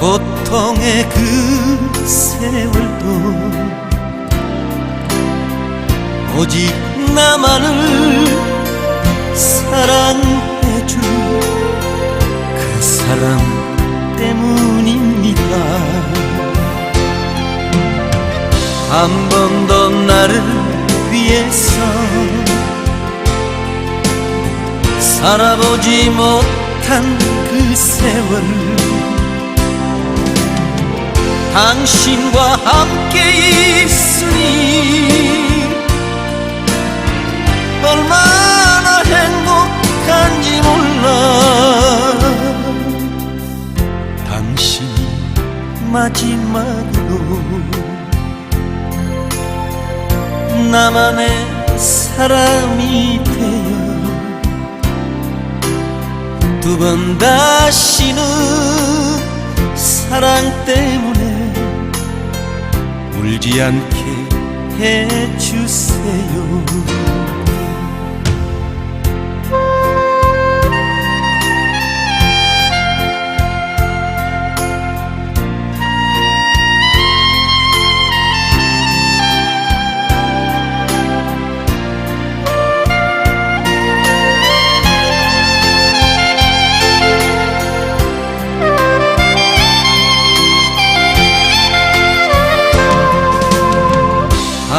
고통의 그 세월도 오직 나만을 사랑해줄 그 사람 때문입니다. 한 번 더 나를 위해서 살아보지 못한 그 세월 당신과 함께 있으니 얼마나 행복한지 몰라. 당신이 마지막으로 나만의 사람이 되어 두 번 다시는 사랑 때문에 울지 않게 해주세요